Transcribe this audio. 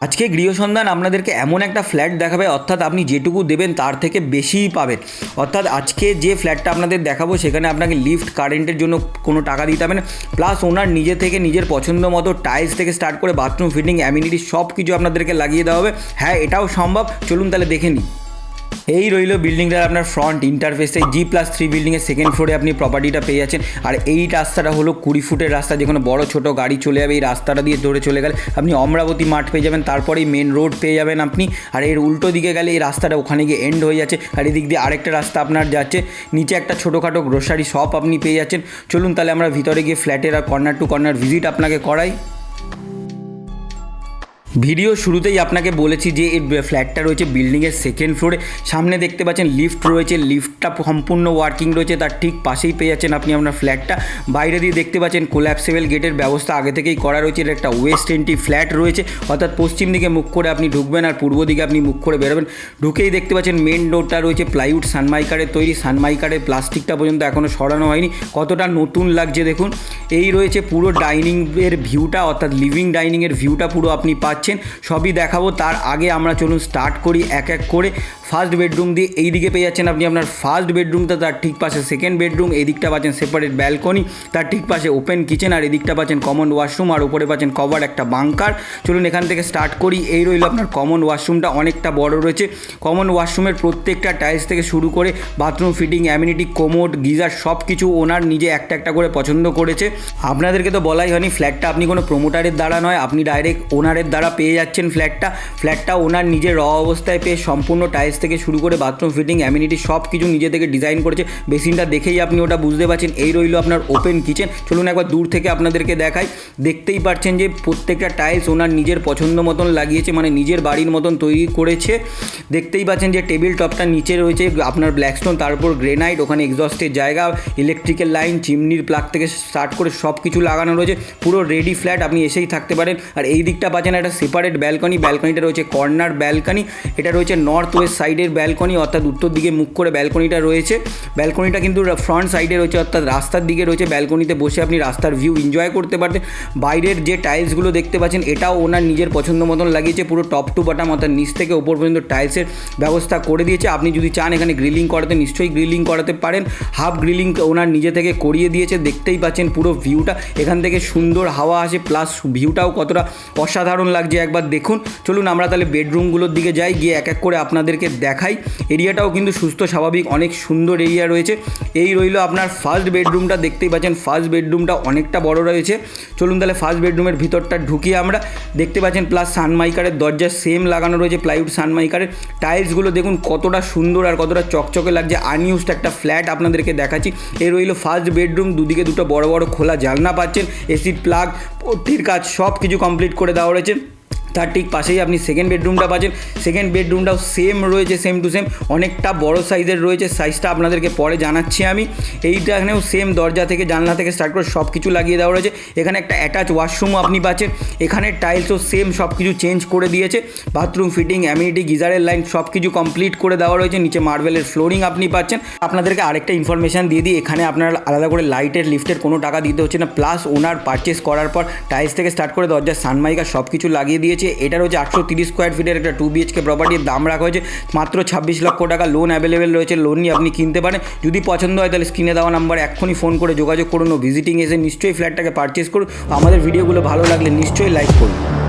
আজকে গৃহসন্ধান আপনাদেরকে এমন একটা ফ্ল্যাট দেখাবে, অর্থাৎ আপনি যেটুকু দেবেন তার থেকে বেশিই পাবেন। অর্থাৎ আজকে যে ফ্ল্যাটটা আপনাদের দেখাবো, সেখানে আপনাকে লিফট, কারেন্টের জন্য কোনো টাকা দিতে হবে না। প্লাস ওনার নিজে থেকে নিজের পছন্দ মতো টাইলস থেকে স্টার্ট করে বাথরুম, ফিটিং, অ্যামিনিটি সব কিছু আপনাদেরকে লাগিয়ে দেওয়া হবে। হ্যাঁ এটাও সম্ভব। চলুন তাহলে দেখে নিই। এই রইল বিল্ডিংটার আপনার ফ্রন্ট ইন্টারফেসে জি প্লাস থ্রি বিল্ডিংয়ের সেকেন্ড ফ্লোরে আপনি প্রপার্টিটা পেয়ে যাচ্ছেন। আর এই রাস্তাটা হলো কুড়ি ফুটের রাস্তা, যেখানে বড় ছোট গাড়ি চলে যাবে, এই রাস্তাটা দিয়ে ধরে চলে গেলে আপনি অমরাবতী মাঠ পেয়ে যাবেন, তারপরেই মেন রোড পেয়ে যাবেন আপনি। আর এর উল্টো দিকে গেলে এই রাস্তাটা ওখানে গিয়ে এন্ড হয়ে যাচ্ছে, আর এদিক দিয়ে আরেকটা রাস্তা আপনার যাচ্ছে। নিচে একটা ছোটোখাটো গ্রোসারি শপ আপনি পেয়ে যাচ্ছেন। চলুন তাহলে আমরা ভিতরে গিয়ে ফ্ল্যাটের আর কর্নার টু কর্নার ভিজিট আপনাকে করাই। ভিডিও শুরুতেই আপনাকে বলেছি যে এই ফ্ল্যাটটা রয়েছে বিল্ডিংয়ের সেকেন্ড ফ্লোরে সামনে দেখতে পাচ্ছেন লিফট রয়েছে লিফটটা সম্পূর্ণ ওয়ার্কিং রয়েছে, তার ঠিক পাশেই পেয়ে যাচ্ছেন আপনি আপনার ফ্ল্যাটটা বাইরে দিয়ে দেখতে পাচ্ছেন কোল্যাপসেবল গেটের ব্যবস্থা আগে থেকেই করা রয়েছে এটা একটা ওয়েস্ট এন্ট্রি ফ্ল্যাট রয়েছে। অর্থাৎ পশ্চিম দিকে মুখ করে আপনি ঢুকবেন আর পূর্ব দিকে আপনি মুখ করে বেরোবেন। ঢুকেই দেখতে পাচ্ছেন মেন ডোরটা রয়েছে প্লাইউড সানমাইকারের তৈরি। সানমাইকারের প্লাস্টিকটা পর্যন্ত এখনও সরানো হয়নি। কতটা নতুন লাগছে দেখুন। এই রয়েছে পুরো ডাইনিংয়ের ভিউটা অর্থাৎ লিভিং ডাইনিংয়ের ভিউটা পুরো আপনি পাচ্ছেন। সবই দেখাবো। তার আগে আমরা চলুন স্টার্ট করি। এক এক করে ফার্স্ট বেডরুম দিয়ে এই দিকে পেয়ে যাচ্ছেন আপনি আপনার ফার্স্ট বেডরুমটা তার ঠিক পাশে সেকেন্ড বেডরুম এই দিকটা পাচ্ছেন সেপারেট ব্যালকনি তার ঠিক পাশে ওপেন কিচেন আর এদিকটা পাচ্ছেন কমন ওয়াশরুম আর উপরে পাচ্ছেন কভার একটা বাংকার চলুন এখান থেকে স্টার্ট করি, এই রইল আপনার কমন ওয়াশরুমটা অনেকটা বড় রয়েছে। কমন ওয়াশরুমের প্রত্যেকটা টাইলস থেকে শুরু করে bathroom fitting amenity commode geyser সব কিছু ওনার নিজে একটা একটা করে পছন্দ করেছে। আপনাদেরকে তো বলাই হয়নি ফ্ল্যাটটা আপনি কোনো প্রমোটারের দ্বারা নয়, আপনি ডাইরেক্ট ওনারের দ্বারা পেয়ে যাচ্ছেন ফ্ল্যাটটা ফ্ল্যাটটা ওনার নিজের র অবস্থায় পেয়ে সম্পূর্ণ টাইলস থেকে শুরু করে বাথরুম ফিটিং অ্যামিনিটি সব কিছু নিজে থেকে ডিজাইন করেছে। বেসিনটা দেখেই আপনি ওটা বুঝতে পারছেন। এই রইল আপনার ওপেন কিচেন চলুন একবার দূর থেকে আপনাদেরকে দেখাই। দেখতেই পাচ্ছেন যে প্রত্যেকটা টাইলস ওনার নিজের পছন্দ মতন লাগিয়েছে মানে নিজের বাড়ির মতন তৈরি করেছে। দেখতেই পাচ্ছেন যে টেবিল টপটা নিচে রয়েছে, আপনার ব্ল্যাকস্টোন তার উপর গ্রেনাইট ওখানে এক্সস্টের জায়গা ইলেকট্রিক্যাল লাইন চিমনির প্লাগ থেকে স্টার্ট করে সব কিছু লাগানো রয়েছে। পুরো রেডি ফ্ল্যাট আপনি এসেই থাকতে পারেন। আর এই দিকটা পাচ্ছেন একটা সেপারেট ব্যালকনি ব্যালকনিটা রয়েছে কর্নার ব্যালকনি এটা রয়েছে নর্থ ওয়েস্ট সাইডের ব্যালকনি, অর্থাৎ উত্তর দিকে মুখ করে ব্যালকনিটা রয়েছে। ব্যালকনিটা কিন্তু ফ্রন্ট সাইডে রয়েছে, অর্থাৎ রাস্তার দিকে রয়েছে। ব্যালকনিতে বসে আপনি রাস্তার ভিউ এনজয় করতে পারতেন বাইরের যে টাইলসগুলো দেখতে পাচ্ছেন, এটাও ওনার নিজের পছন্দ মতন লাগিয়েছে, পুরো টপ টু বটম অর্থাৎ নিচ থেকে ওপর পর্যন্ত টাইলসের ব্যবস্থা করে দিয়েছে। আপনি যদি চান এখানে গ্রিলিং করাতে, নিশ্চয়ই গ্রিলিং করাতে পারেন। হাফ গ্রিলিং ওনার নিজে থেকে করিয়ে দিয়েছে, দেখতেই পাচ্ছেন পুরো ভিউটা এখান থেকে সুন্দর হাওয়া আসে প্লাস ভিউটাও কতটা অসাধারণ লাগছে। একবার দেখুন, চলুন আমরা তাহলে বেডরুমগুলোর দিকে যাই, গিয়ে এক এক করে আপনাদেরকে দেখাই। এরিয়াটাও কিন্তু সুস্থ, স্বাভাবিক, অনেক সুন্দর এরিয়া রয়েছে। এই রইল আপনার ফার্স্ট বেডরুমটা দেখতেই পাচ্ছেন ফার্স্ট বেডরুমটা অনেকটা বড় রয়েছে। চলুন তাহলে ফার্স্ট বেডরুমের ভিতরটা ঢুকিয়ে আমরা দেখতে পাচ্ছেন প্লাস সানমাইকারের দরজা সেম লাগানো রয়েছে প্লাইউড সানমাইকারের টাইলসগুলো দেখুন কতটা সুন্দর আর কতটা চকচকে লাগছে। আনইউজড একটা ফ্ল্যাট আপনাদেরকে দেখাচ্ছি। এই রইল ফার্স্ট বেডরুম দুদিকে দুটো বড় বড় খোলা জানলা পাচ্ছেন। এসি প্লাগ পট্টির কাজ সব কিছু কমপ্লিট করে দেওয়া রয়েছে। তার ঠিক পাশেই আপনি সেকেন্ড বেডরুমটা পাচ্ছেন। সেকেন্ড বেডরুমটাও সেম রয়েছে সেম টু সেম অনেকটা বড় সাইজের রয়েছে। সাইজটা আপনাদেরকে পরে জানাচ্ছি আমি। এইটা এখানেও সেম দরজা থেকে, জানলা থেকে স্টার্ট করে সব কিছু লাগিয়ে দেওয়া রয়েছে। এখানে একটা অ্যাটাচ ওয়াশরুমও আপনি পাচ্ছেন। এখানে টাইলসও সেম সব কিছু চেঞ্জ করে দিয়েছে। বাথরুম ফিটিং অ্যামিনিটি গিজারের লাইন সব কিছু কমপ্লিট করে দেওয়া রয়েছে। নিচে মার্বেলের ফ্লোরিং আপনি পাচ্ছেন। আপনাদেরকে আরেকটা ইনফরমেশান দিয়ে দিই। এখানে আপনার আলাদা করে লাইটের লিফটের কোনো টাকা দিতে হচ্ছে না। প্লাস ওনার পারচেস করার পর টাইলস থেকে স্টার্ট করে দরজার সানমাইকার সব কিছু লাগিয়ে দিয়েছে। এটা রয়েছে আটশো তিরিশ স্কোয়ার ফিটের একটা টু বিএচকে প্রপার্টির দাম রাখা হয়েছে, মাত্র ছাব্বিশ লক্ষ টাকা লোন অ্যাভেলেবেল রয়েছে লোন নিয়ে আপনি কিনতে পারেন। যদি পছন্দ হয় তাহলে স্ক্রিনে দেওয়া নাম্বার এক্ষুনি ফোন করে যোগাযোগ করুন ও ভিজিটিং এসে নিশ্চয়ই ফ্ল্যাটটাকে পারচেস করুন। আমাদের ভিডিওগুলো ভালো লাগলে নিশ্চয়ই লাইক করুন।